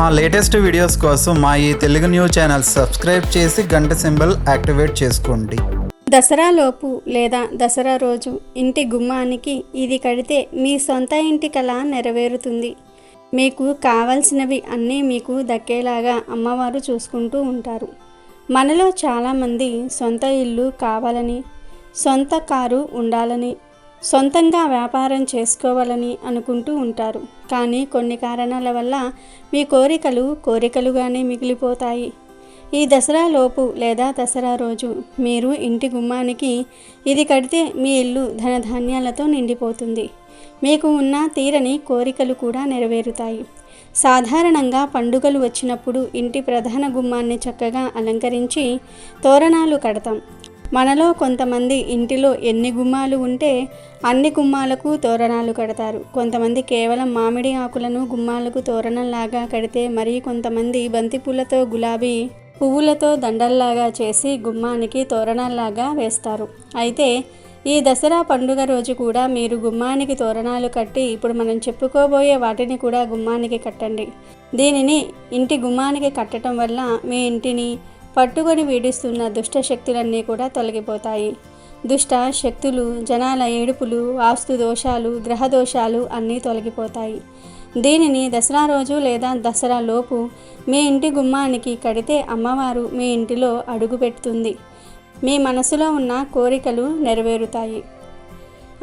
మా latest videos కోసం మా ఈ తెలుగు న్యూస్ ఛానల్ సబ్స్క్రైబ్ చేసి గంట సింబల్ యాక్టివేట్ చేసుకోండి. దసరాలోపు లేదా దసరా రోజు ఇంటి గుమ్మానికి ఇది కడితే మీ సొంత ఇంటి కళ నెరవేరుతుంది. మీకు కావలసినవి అన్నీ మీకు దక్కేలాగా అమ్మవారు చూసుకుంటూ ఉంటారు. మనలో చాలామంది సొంత ఇల్లు కావాలని సొంత కారు ఉండాలని సొంతంగా వ్యాపారం చేసుకోవాలని అనుకుంటూ ఉంటారు. కానీ కొన్ని కారణాల వల్ల మీ కోరికలు కోరికలుగానే మిగిలిపోతాయి. ఈ దసరా లోపు లేదా దసరా రోజు మీరు ఇంటి గుమ్మానికి ఇది కడితే మీ ఇల్లు ధనధాన్యాలతో నిండిపోతుంది. మీకు ఉన్న తీరని కోరికలు కూడా నెరవేరుతాయి. సాధారణంగా పండుగలు వచ్చినప్పుడు ఇంటి ప్రధాన గుమ్మాన్ని చక్కగా అలంకరించి తోరణాలు కడతాం. మనలో కొంతమంది ఇంటిలో ఎన్ని గుమ్మాలు ఉంటే అన్ని గుమ్మాలకు తోరణాలు కడతారు. కొంతమంది కేవలం మామిడి ఆకులను గుమ్మాలకు తోరణంలాగా కడితే మరి కొంతమంది బంతిపూలతో గులాబీ పువ్వులతో దండల్లాగా చేసి గుమ్మానికి తోరణాల్లాగా వేస్తారు. అయితే ఈ దసరా పండుగ రోజు కూడా మీరు గుమ్మానికి తోరణాలు కట్టి ఇప్పుడు మనం చెప్పుకోబోయే వాటిని కూడా గుమ్మానికి కట్టండి. దీనిని ఇంటి గుమ్మానికి కట్టడం వల్ల మీ ఇంటిని పట్టుకొని వీడిస్తున్న దుష్ట శక్తులన్నీ కూడా తొలగిపోతాయి. దుష్ట శక్తులు జనాల ఏడుపులు వాస్తు దోషాలు గ్రహ దోషాలు అన్నీ తొలగిపోతాయి. దీనిని దసరా రోజు లేదా దసరా లోపు మీ ఇంటి గుమ్మానికి కడితే అమ్మవారు మీ ఇంటిలో అడుగు పెడుతుంది. మీ మనసులో ఉన్న కోరికలు నెరవేరుతాయి.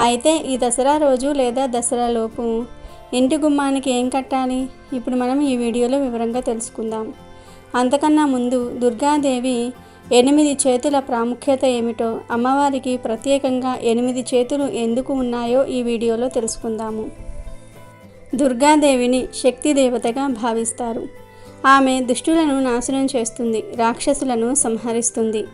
అయితే ఈ దసరా రోజు లేదా దసరా లోపు ఇంటి గుమ్మానికి ఏం కట్టాలి? ఇప్పుడు మనం ఈ వీడియోలో వివరంగా తెలుసుకుందాం. అంతకన్నా ముందు దుర్గాదేవి ఎనిమిది చేతుల ప్రాముఖ్యత ఏమిటో అమ్మవారికి ప్రత్యేకంగా ఎనిమిది చేతులు ఎందుకు ఉన్నాయో ఈ వీడియోలో తెలుసుకుందాము. దుర్గాదేవిని శక్తి దేవతగా భావిస్తారు. ఆమె దుష్టులను నాశనం చేస్తుంది రాక్షసులను సంహరిస్తుంది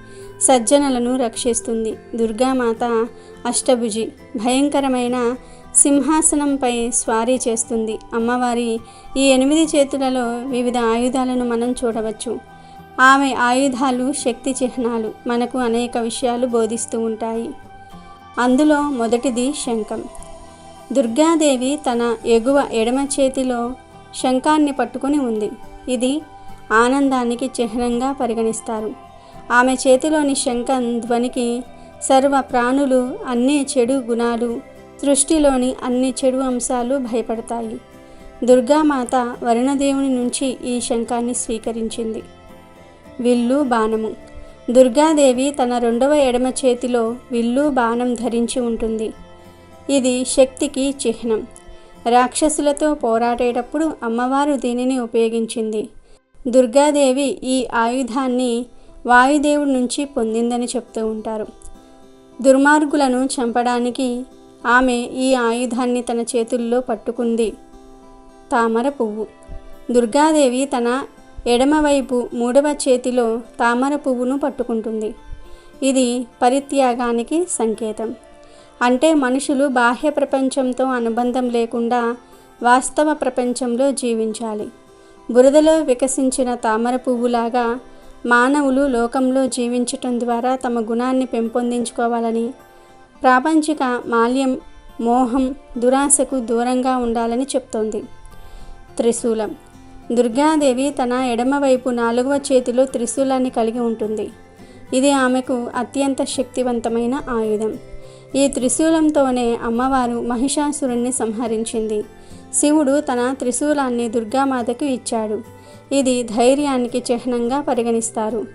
సజ్జనులను రక్షిస్తుంది. దుర్గామాత అష్టభుజి భయంకరమైన సింహాసనంపై స్వారీ చేస్తుంది. అమ్మవారి ఈ ఎనిమిది చేతులలో వివిధ ఆయుధాలను మనం చూడవచ్చు. ఆమె ఆయుధాలు శక్తి చిహ్నాలు మనకు అనేక విషయాలు బోధిస్తూ ఉంటాయి. అందులో మొదటిది శంఖం. దుర్గాదేవి తన ఎగువ ఎడమ చేతిలో శంఖాన్ని పట్టుకొని ఉంది. ఇది ఆనందానికి చిహ్నంగా పరిగణిస్తారు. ఆమె చేతిలోని శంఖం ధ్వనికి సర్వ ప్రాణులు అన్ని చెడు గుణాలు సృష్టిలోని అన్ని చెడు అంశాలు భయపడతాయి. దుర్గామాత వరుణదేవుని నుంచి ఈ శంఖాన్ని స్వీకరించింది. విల్లు బాణము. దుర్గాదేవి తన రెండవ ఎడమ చేతిలో విల్లు బాణం ధరించి ఉంటుంది. ఇది శక్తికి చిహ్నం. రాక్షసులతో పోరాడేటప్పుడు అమ్మవారు దీనిని ఉపయోగించింది. దుర్గాదేవి ఈ ఆయుధాన్ని వాయుదేవుడి నుంచి పొందిందని చెప్తూ ఉంటారు. దుర్మార్గులను చంపడానికి ఆమె ఈ ఆయుధాన్ని తన చేతుల్లో పట్టుకుంది. తామర పువ్వు. దుర్గాదేవి తన ఎడమవైపు మూడవ చేతిలో తామర పువ్వును పట్టుకుంటుంది. ఇది పరిత్యాగానికి సంకేతం. అంటే మనుషులు బాహ్య ప్రపంచంతో అనుబంధం లేకుండా వాస్తవ ప్రపంచంలో జీవించాలి. బురదలో వికసించిన తామర పువ్వులాగా మానవులు లోకంలో జీవించటం ద్వారా తమ గుణాన్ని పెంపొందించుకోవాలని ప్రాపంచిక మాల్యం మోహం దురాశకు దూరంగా ఉండాలని చెప్తోంది. త్రిశూలం. దుర్గాదేవి తన ఎడమవైపు నాలుగవ చేతిలో త్రిశూలాన్ని కలిగి ఉంటుంది. ఇది ఆమెకు అత్యంత శక్తివంతమైన ఆయుధం. ఈ త్రిశూలంతోనే అమ్మవారు మహిషాసురుణ్ణి సంహరించింది. శివుడు తన త్రిశూలాన్ని దుర్గామాతకు ఇచ్చాడు. ఇది ధైర్యానికి చిహ్నంగా పరిగణిస్తారు.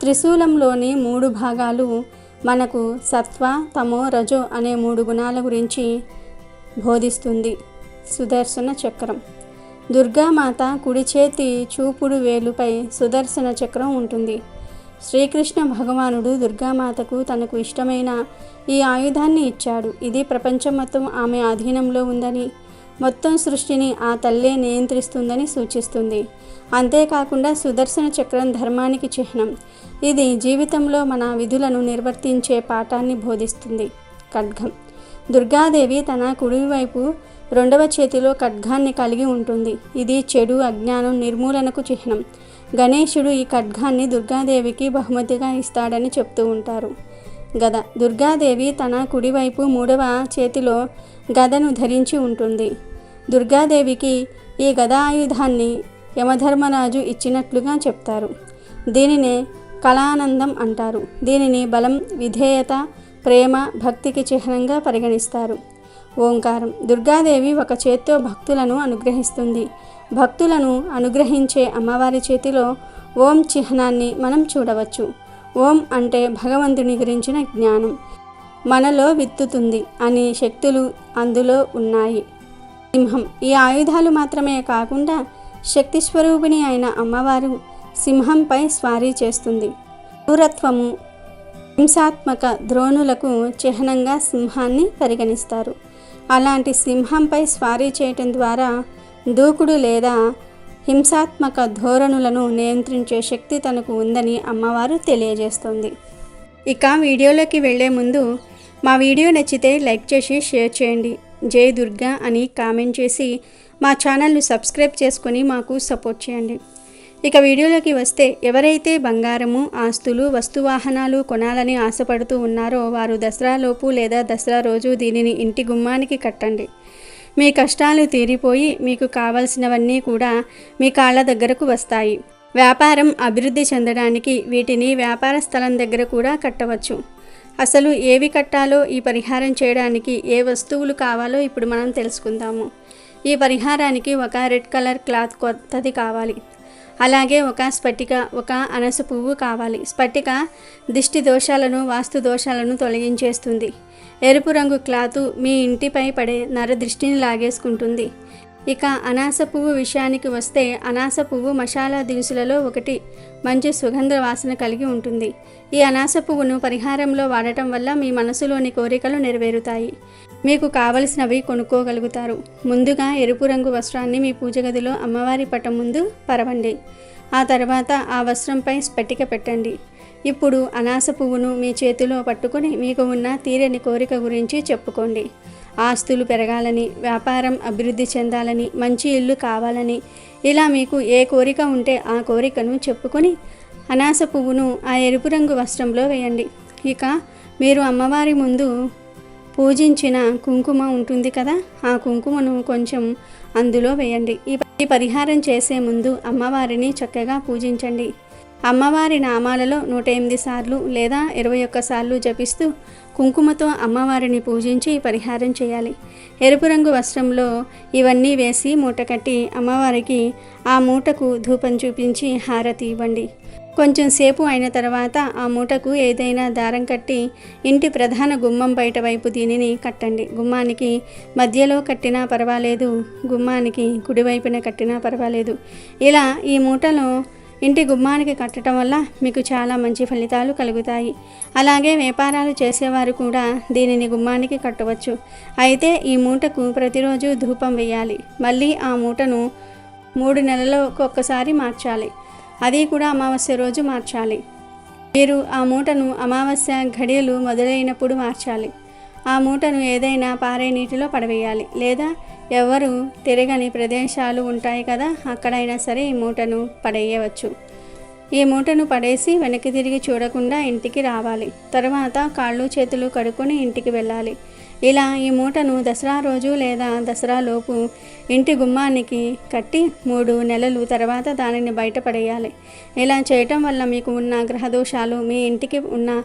త్రిశూలంలోని మూడు భాగాలు మనకు సత్వ తమో రజో అనే మూడు గుణాల గురించి బోధిస్తుంది సుదర్శన చక్రం. దుర్గామాత కుడి చేతి చూపుడు వేలుపై సుదర్శన చక్రం ఉంటుంది. శ్రీకృష్ణ భగవానుడు దుర్గామాతకు తనకు ఇష్టమైన ఈ ఆయుధాన్ని ఇచ్చాడు. ఇది ప్రపంచం మొత్తం ఆమె అధీనంలో ఉందని మొత్తం సృష్టిని ఆ తల్లే నియంత్రిస్తుందని సూచిస్తుంది. అంతేకాకుండా సుదర్శన చక్రం ధర్మానికి చిహ్నం. ఇది జీవితంలో మన విధులను నిర్వర్తించే పాఠాన్ని బోధిస్తుంది. ఖడ్గం. దుర్గాదేవి తన కుడివైపు రెండవ చేతిలో ఖడ్గాన్ని కలిగి ఉంటుంది. ఇది చెడు అజ్ఞానం నిర్మూలనకు చిహ్నం. గణేశుడు ఈ ఖడ్గాన్ని దుర్గాదేవికి బహుమతిగా ఇస్తాడని చెప్తూ ఉంటారు. గద. దుర్గాదేవి తన కుడివైపు మూడవ చేతిలో గదను ధరించి ఉంటుంది. దుర్గాదేవికి ఈ గదాయుధాన్ని యమధర్మరాజు ఇచ్చినట్లుగా చెప్తారు. దీనినే కళానందం అంటారు. దీనిని బలం విధేయత ప్రేమ భక్తికి చిహ్నంగా పరిగణిస్తారు. ఓంకారం దుర్గాదేవి ఒక చేత్తో భక్తులను అనుగ్రహిస్తుంది. భక్తులను అనుగ్రహించే అమ్మవారి చేతిలో ఓం చిహ్నాన్ని మనం చూడవచ్చు. ఓం అంటే భగవంతుని గురించిన జ్ఞానం. మనలో విత్తుతుంది అనే శక్తులు అందులో ఉన్నాయి. సింహం. ఈ ఆయుధాలు మాత్రమే కాకుండా శక్తి స్వరూపిణి అయిన అమ్మవారు సింహంపై స్వారీ చేస్తుంది. క్రూరత్వము హింసాత్మక ద్రోణులకు చిహ్నంగా సింహాన్ని పరిగణిస్తారు. అలాంటి సింహంపై స్వారీ చేయటం ద్వారా దూకుడు లేదా హింసాత్మక ధోరణులను నియంత్రించే శక్తి తనకు ఉందని అమ్మవారు తెలియజేస్తుంది. ఇక వీడియోలోకి వెళ్ళే ముందు మా వీడియో నచ్చితే లైక్ చేసి షేర్ చేయండి. జై దుర్గా అని కామెంట్ చేసి మా ఛానల్ను సబ్స్క్రైబ్ చేసుకొని మాకు సపోర్ట్ చేయండి. ఇక వీడియోలోకి వస్తే ఎవరైతే బంగారము ఆస్తులు వస్తువాహనాలు కొనాలని ఆశపడుతూ ఉన్నారో వారు దసరాలోపు లేదా దసరా రోజు దీనిని ఇంటి గుమ్మానికి కట్టండి. మీ కష్టాలు తీరిపోయి మీకు కావలసినవన్నీ కూడా మీ కాళ్ళ దగ్గరకు వస్తాయి. వ్యాపారం అభివృద్ధి చెందడానికి వీటిని వ్యాపార స్థలం దగ్గర కూడా కట్టవచ్చు. అసలు ఏవి కట్టాలో ఈ పరిహారం చేయడానికి ఏ వస్తువులు కావాలో ఇప్పుడు మనం తెలుసుకుందాము. ఈ పరిహారానికి ఒక రెడ్ కలర్ క్లాత్ కొత్తది కావాలి. అలాగే ఒక స్ఫటిక ఒక అనస పువ్వు కావాలి. స్ఫటిక దిష్టి దోషాలను వాస్తు దోషాలను తొలగించేస్తుంది. ఎరుపు రంగు క్లాతు మీ ఇంటిపై పడే నర దృష్టిని లాగేసుకుంటుంది. ఇక అనాస పువ్వు విషయానికి వస్తే అనాస పువ్వు మసాలా దినుసులలో ఒకటి. మంచి సుగంధ వాసన కలిగి ఉంటుంది. ఈ అనాస పువ్వును పరిహారంలో వాడటం వల్ల మీ మనసులోని కోరికలు నెరవేరుతాయి. మీకు కావలసినవి కొనుక్కోగలుగుతారు. ముందుగా ఎరుపు రంగు వస్త్రాన్ని మీ పూజ గదిలో అమ్మవారి పటం ముందు పరవండి. ఆ తర్వాత ఆ వస్త్రంపై స్పటిక పెట్టండి. ఇప్పుడు అనాస పువ్వును మీ చేతిలో పట్టుకొని మీకు ఉన్న తీరని కోరిక గురించి చెప్పుకోండి. ఆస్తులు పెరగాలని వ్యాపారం అభివృద్ధి చెందాలని మంచి ఇల్లు కావాలని ఇలా మీకు ఏ కోరిక ఉంటే ఆ కోరికను చెప్పుకొని అనాస పువ్వును ఆ ఎరుపు రంగు వస్త్రంలో వేయండి. ఇక మీరు అమ్మవారి ముందు పూజించిన కుంకుమ ఉంటుంది కదా ఆ కుంకుమను కొంచెం అందులో వేయండి. ఈ పరిహారం చేసే ముందు అమ్మవారిని చక్కగా పూజించండి. అమ్మవారి నామాలలో నూట ఎనిమిది సార్లు లేదా ఇరవై ఒక్క సార్లు జపిస్తూ కుంకుమతో అమ్మవారిని పూజించి పరిహారం చేయాలి. ఎరుపు రంగు వస్త్రంలో ఇవన్నీ వేసి మూట కట్టి అమ్మవారికి ఆ మూటకు ధూపం చూపించి హారతి ఇవ్వండి. కొంచెం సేపు అయిన తర్వాత ఆ మూటకు ఏదైనా దారం కట్టి ఇంటి ప్రధాన గుమ్మం బయట వైపు దీనిని కట్టండి. గుమ్మానికి మధ్యలో కట్టినా పర్వాలేదు గుమ్మానికి కుడివైపున కట్టినా పర్వాలేదు. ఇలా ఈ మూటలో ఇంటి గుమ్మానికి కట్టడం వల్ల మీకు చాలా మంచి ఫలితాలు కలుగుతాయి. అలాగే వ్యాపారాలు చేసేవారు కూడా దీనిని గుమ్మానికి కట్టవచ్చు. అయితే ఈ మూటకు ప్రతిరోజు ధూపం వేయాలి. మళ్ళీ ఆ మూటను మూడు నెలలకు ఒక్కసారి మార్చాలి. అది కూడా అమావాస్య రోజు మార్చాలి. మీరు ఆ మూటను అమావాస్య ఘడియలు మొదలైనప్పుడు మార్చాలి. ఆ మూటను ఏదైనా పారే నీటిలో పడవేయాలి. లేదా ఎవరు తిరగని ప్రదేశాలు ఉంటాయి కదా అక్కడైనా సరే ఈ మూటను పడేయవచ్చు. ఈ మూటను పడేసి వెనక్కి తిరిగి చూడకుండా ఇంటికి రావాలి. తర్వాత కాళ్ళు చేతులు కడుక్కొని ఇంటికి వెళ్ళాలి. ఇలా ఈ మూటను దసరా రోజు లేదా దసరా లోపు ఇంటి గుమ్మానికి కట్టి మూడు నెలలు తర్వాత దానిని బయటపడేయాలి ఇలా చేయటం వల్ల మీకు ఉన్న గ్రహదోషాలు మీ ఇంటికి ఉన్న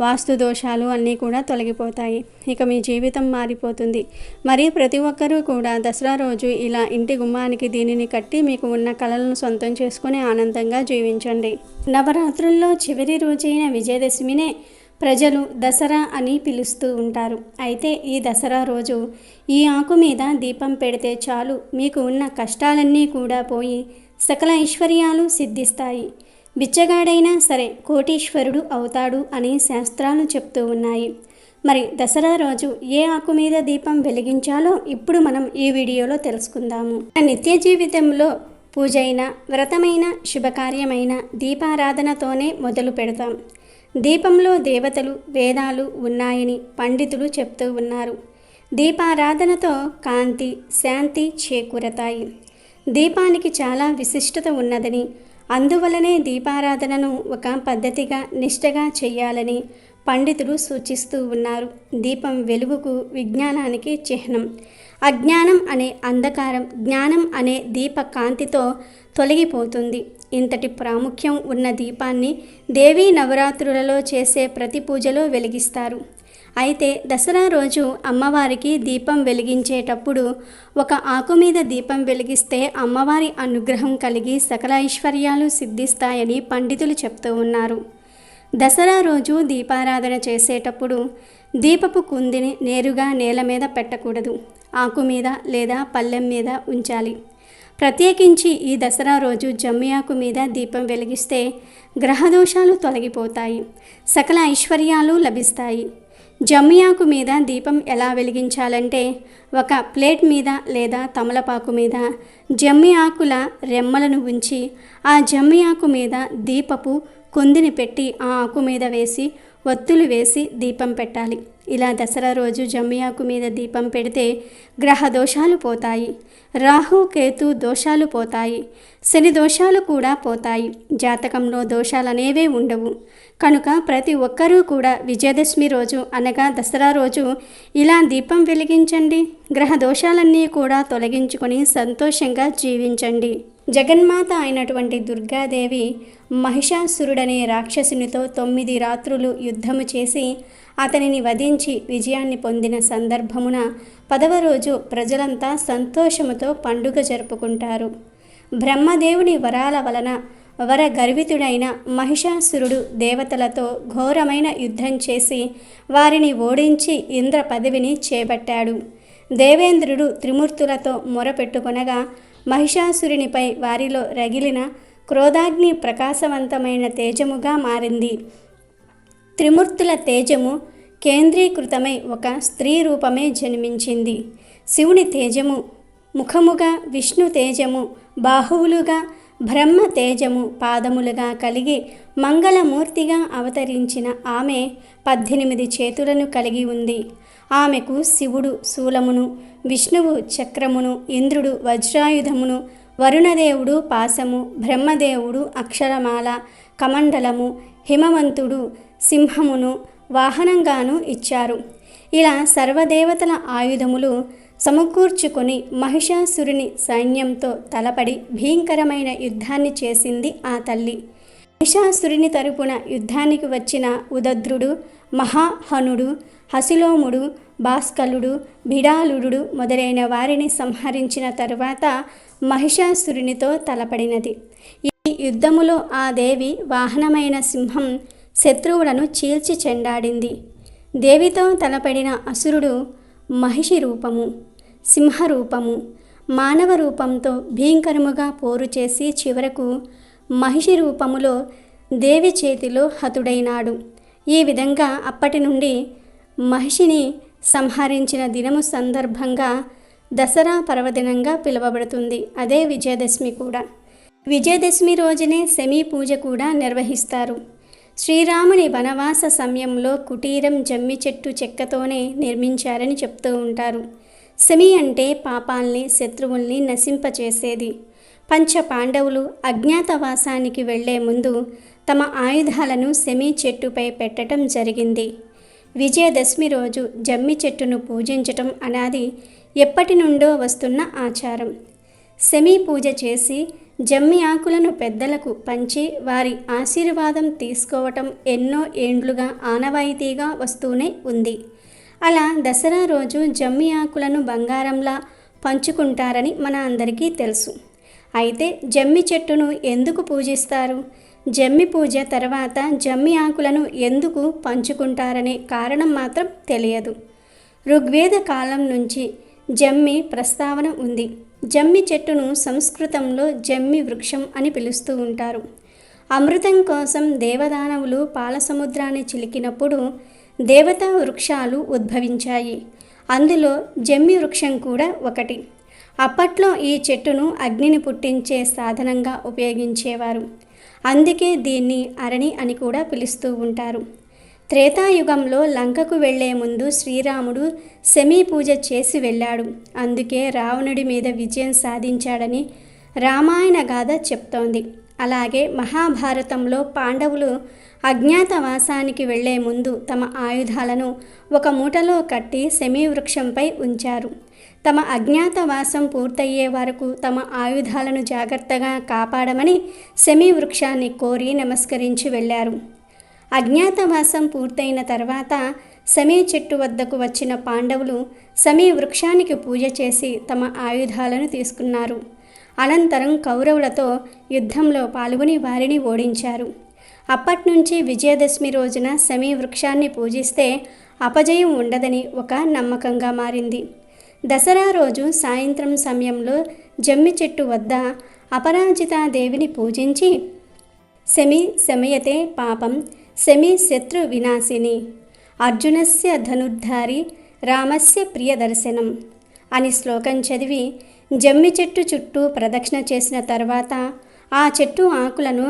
వాస్తు దోషాలు అన్నీ కూడా తొలగిపోతాయి. ఇక మీ జీవితం మారిపోతుంది. మరి ప్రతి ఒక్కరూ కూడా దసరా రోజు ఇలా ఇంటి గుమ్మానికి దీనిని కట్టి మీకు ఉన్న కళలను సొంతం చేసుకుని ఆనందంగా జీవించండి. నవరాత్రుల్లో చివరి రోజైన విజయదశమినే ప్రజలు దసరా అని పిలుస్తూ ఉంటారు. అయితే ఈ దసరా రోజు ఈ ఆకు మీద దీపం పెడితే చాలు. మీకు ఉన్న కష్టాలన్నీ కూడా పోయి సకల ఐశ్వర్యాలు సిద్ధిస్తాయి. బిచ్చగాడైనా సరే కోటీశ్వరుడు అవుతాడు అని శాస్త్రాలు చెప్తూ ఉన్నాయి. మరి దసరా రోజు ఏ ఆకు మీద దీపం వెలిగించాలో ఇప్పుడు మనం ఈ వీడియోలో తెలుసుకుందాము. నిత్య జీవితంలో పూజైన వ్రతమైన శుభకార్యమైన దీపారాధనతోనే మొదలు పెడతాం. దీపంలో దేవతలు వేదాలు ఉన్నాయని పండితులు చెప్తూ ఉన్నారు. దీపారాధనతో కాంతి శాంతి చేకూరతాయి. దీపానికి చాలా విశిష్టత ఉన్నదని అందువలనే దీపారాధనను ఒక పద్ధతిగా నిష్టగా చేయాలని పండితులు సూచిస్తూ ఉన్నారు. దీపం వెలుగుకు విజ్ఞానానికి చిహ్నం. అజ్ఞానం అనే అంధకారం జ్ఞానం అనే దీప కాంతితో తొలగిపోతుంది. ఇంతటి ప్రాముఖ్యం ఉన్న దీపాన్ని దేవీ నవరాత్రులలో చేసే ప్రతి పూజలో వెలిగిస్తారు. అయితే దసరా రోజు అమ్మవారికి దీపం వెలిగించేటప్పుడు ఒక ఆకు మీద దీపం వెలిగిస్తే అమ్మవారి అనుగ్రహం కలిగి సకల ఐశ్వర్యాలు సిద్ధిస్తాయని పండితులు చెప్తూ ఉన్నారు. దసరా రోజు దీపారాధన చేసేటప్పుడు దీపపు కుందిని నేరుగా నేల మీద పెట్టకూడదు. ఆకు మీద లేదా పళ్ళెం మీద ఉంచాలి. ప్రత్యేకించి ఈ దసరా రోజు జమ్మి ఆకు మీద దీపం వెలిగిస్తే గ్రహదోషాలు తొలగిపోతాయి. సకల ఐశ్వర్యాలు లభిస్తాయి. జమ్మి ఆకు మీద దీపం ఎలా వెలిగించాలంటే ఒక ప్లేట్ మీద లేదా తమలపాకు మీద జమ్మి ఆకుల రెమ్మలను ఉంచి ఆ జమ్మి ఆకు మీద దీపపు కుందిని పెట్టి ఆ ఆకు మీద వేసి ఒత్తులు వేసి దీపం పెట్టాలి. ఇలా దసరా రోజు జమ్మి ఆకు మీద దీపం పెడితే గ్రహ దోషాలు పోతాయి. రాహు కేతు దోషాలు పోతాయి. శని దోషాలు కూడా పోతాయి. జాతకంలో దోషాలనేవే ఉండవు. కనుక ప్రతి ఒక్కరూ కూడా విజయదశమి రోజు అనగా దసరా రోజు ఇలా దీపం వెలిగించండి. గ్రహ దోషాలన్నీ కూడా తొలగించుకొని సంతోషంగా జీవించండి. జగన్మాత అయినటువంటి దుర్గాదేవి మహిషాసురుడనే రాక్షసునితో తొమ్మిది రాత్రులు యుద్ధము చేసి అతనిని వధించి విజయాన్ని పొందిన సందర్భమున పదవ రోజు ప్రజలంతా సంతోషముతో పండుగ జరుపుకుంటారు. బ్రహ్మదేవుని వరాల వలన వర గర్వితుడైన మహిషాసురుడు దేవతలతో ఘోరమైన యుద్ధం చేసి వారిని ఓడించి ఇంద్ర పదవిని చేపట్టాడు. దేవేంద్రుడు త్రిమూర్తులతో మొరపెట్టుకొనగా మహిషాసురునిపై వారిలో రగిలిన క్రోధాగ్ని ప్రకాశవంతమైన తేజముగా మారింది. త్రిమూర్తుల తేజము కేంద్రీకృతమై ఒక స్త్రీ రూపమే జన్మించింది. శివుని తేజము ముఖముగా విష్ణు తేజము బాహువులుగా బ్రహ్మ తేజము పాదములుగా కలిగి మంగళమూర్తిగా అవతరించిన ఆమె పద్దెనిమిది చేతులను కలిగి ఉంది. ఆమెకు శివుడు శూలమును విష్ణువు చక్రమును ఇంద్రుడు వజ్రాయుధమును వరుణదేవుడు పాశము బ్రహ్మదేవుడు అక్షరమాల కమండలము హిమవంతుడు సింహమును వాహనంగాను ఇచ్చారు. ఇలా సర్వదేవతల ఆయుధములు సమకూర్చుకొని మహిషాసురుని సైన్యంతో తలపడి భీంకరమైన యుద్ధాన్ని చేసింది ఆ తల్లి. మహిషాసురుని తరపున యుద్ధానికి వచ్చిన ఉదద్రుడు మహాహనుడు హసిలోముడు భాస్కలుడు బిడాలుడు మొదలైన వారిని సంహరించిన తరువాత మహిషాసురునితో తలపడినది. ఈ యుద్ధములో ఆ దేవి వాహనమైన సింహం శత్రువులను చీల్చి చెండాడింది. దేవితో తలపడిన అసురుడు మహిషి రూపము సింహరూపము మానవ రూపంతో భీంకరముగా పోరు చేసి చివరకు మహిషి రూపములో దేవి చేతిలో హతుడైనాడు. ఈ విధంగా అప్పటి నుండి మహిషిని సంహరించిన దినము సందర్భంగా దసరా పర్వదినంగా పిలువబడుతుంది. అదే విజయదశమి కూడా. విజయదశమి రోజునే శమీ పూజ కూడా నిర్వహిస్తారు. శ్రీరాముని వనవాస సమయంలో కుటీరం జమ్మి చెట్టు చెక్కతోనే నిర్మించారని చెప్తూ ఉంటారు. శమి అంటే పాపాల్ని శత్రువుల్ని నశింపచేసేది. పంచ పాండవులు అజ్ఞాతవాసానికి వెళ్ళే ముందు తమ ఆయుధాలను శమి చెట్టుపై పెట్టడం జరిగింది. విజయదశమి రోజు జమ్మి చెట్టును పూజించటం అనేది ఎప్పటి నుండో వస్తున్న ఆచారం. శమి పూజ చేసి జమ్మి ఆకులను పెద్దలకు పంచి వారి ఆశీర్వాదం తీసుకోవటం ఎన్నో ఏండ్లుగా ఆనవాయితీగా వస్తూనే ఉంది. అలా దసరా రోజు జమ్మి ఆకులను బంగారంలా పంచుకుంటారని మన అందరికీ తెలుసు. అయితే జమ్మి చెట్టును ఎందుకు పూజిస్తారు? జమ్మి పూజ తర్వాత జమ్మి ఆకులను ఎందుకు పంచుకుంటారనే కారణం మాత్రం తెలియదు. ఋగ్వేద కాలం నుంచి జమ్మి ప్రస్తావన ఉంది. జమ్మి చెట్టును సంస్కృతంలో జమ్మి వృక్షం అని పిలుస్తూ ఉంటారు. అమృతం కోసం దేవదానవులు పాలసముద్రాన్ని చిలికినప్పుడు దేవతా వృక్షాలు ఉద్భవించాయి. అందులో జమ్మి వృక్షం కూడా ఒకటి. అప్పట్లో ఈ చెట్టును అగ్నిని పుట్టించే సాధనంగా ఉపయోగించేవారు. అందుకే దీన్ని అరణి అని కూడా పిలుస్తూ ఉంటారు. త్రేతాయుగంలో లంకకు వెళ్ళే ముందు శ్రీరాముడు సెమీ పూజ చేసి వెళ్ళాడు. అందుకే రావణుడి మీద విజయం సాధించాడని రామాయణ గాథ చెప్తోంది. అలాగే మహాభారతంలో పాండవులు అజ్ఞాతవాసానికి వెళ్ళే ముందు తమ ఆయుధాలను ఒక మూటలో కట్టి సెమీ వృక్షంపై ఉంచారు. తమ అజ్ఞాతవాసం పూర్తయ్యే వరకు తమ ఆయుధాలను జాగ్రత్తగా కాపాడమని సెమీ వృక్షాన్ని కోరి నమస్కరించి వెళ్ళారు. అజ్ఞాతవాసం పూర్తయిన తర్వాత సమీ చెట్టు వద్దకు వచ్చిన పాండవులు సమీ వృక్షానికి పూజ చేసి తమ ఆయుధాలను తీసుకున్నారు. అనంతరం కౌరవులతో యుద్ధంలో పాల్గొని వారిని ఓడించారు. అప్పటినుంచి విజయదశమి రోజున సమీ వృక్షాన్ని పూజిస్తే అపజయం ఉండదని ఒక నమ్మకంగా మారింది. దసరా రోజు సాయంత్రం సమయంలో జమ్మి చెట్టు వద్ద అపరాజితాదేవిని పూజించి శమి శమయతే పాపం శమి శత్రు వినాశిని. అర్జునస్య ధనుర్ధారి రామస్య ప్రియదర్శనం అని శ్లోకం చదివి జమ్మి చెట్టు చుట్టూ ప్రదక్షిణ చేసిన తర్వాత ఆ చెట్టు ఆకులను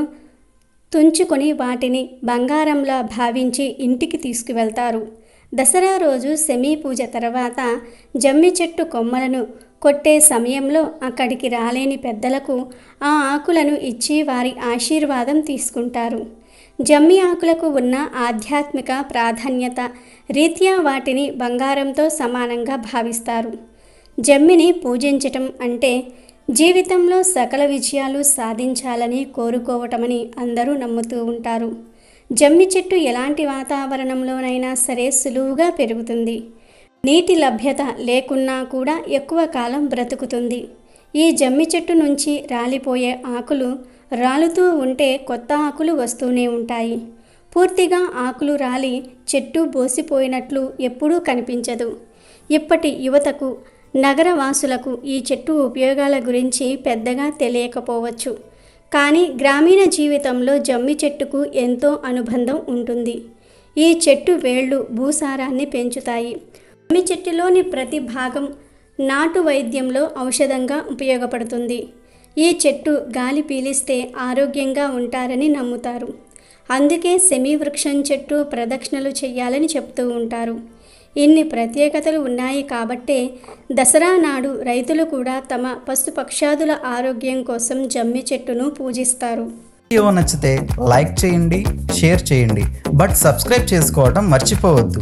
తుంచుకొని వాటిని బంగారంలా భావించి ఇంటికి తీసుకువెళ్తారు. దసరా రోజు సెమీ పూజ తర్వాత జమ్మి చెట్టు కొమ్మలను కొట్టే సమయంలో అక్కడికి రాలేని పెద్దలకు ఆ ఆకులను ఇచ్చి వారి ఆశీర్వాదం తీసుకుంటారు. జమ్మి ఆకులకు ఉన్న ఆధ్యాత్మిక ప్రాధాన్యత రీత్యా వాటిని బంగారంతో సమానంగా భావిస్తారు. జమ్మిని పూజించటం అంటే జీవితంలో సకల విజయాలు సాధించాలని కోరుకోవటమని అందరూ నమ్ముతూ ఉంటారు. జమ్మి చెట్టు ఎలాంటి వాతావరణంలోనైనా సరే సులువుగా పెరుగుతుంది. నీటి లభ్యత లేకున్నా కూడా ఎక్కువ కాలం బ్రతుకుతుంది. ఈ జమ్మి చెట్టు నుంచి రాలిపోయే ఆకులు రాలుతూ ఉంటే కొత్త ఆకులు వస్తూనే ఉంటాయి. పూర్తిగా ఆకులు రాలి చెట్టు బోసిపోయినట్లు ఎప్పుడూ కనిపించదు. ఇప్పటి యువతకు నగరవాసులకు ఈ చెట్టు ఉపయోగాల గురించి పెద్దగా తెలియకపోవచ్చు. కానీ గ్రామీణ జీవితంలో జమ్మి చెట్టుకు ఎంతో అనుబంధం ఉంటుంది. ఈ చెట్టు వేళ్ళు భూసారాన్ని పెంచుతాయి. జమ్మి చెట్టులోని ప్రతి భాగం నాటు వైద్యంలో ఔషధంగా ఉపయోగపడుతుంది. ఈ చెట్టు గాలి పీలిస్తే ఆరోగ్యంగా ఉంటారని నమ్ముతారు. అందుకే సెమీ వృక్షం చెట్టు ప్రదక్షిణలు చేయాలని చెప్తూ ఉంటారు. ఇన్ని ప్రత్యేకతలు ఉన్నాయి కాబట్టే దసరా నాడు రైతులు కూడా తమ పశుపక్షాదుల ఆరోగ్యం కోసం జమ్మి చెట్టును పూజిస్తారు. వీడియో నచ్చితే లైక్ చేయండి షేర్ చేయండి బట్ సబ్స్క్రైబ్ చేసుకోవడం మర్చిపోవద్దు.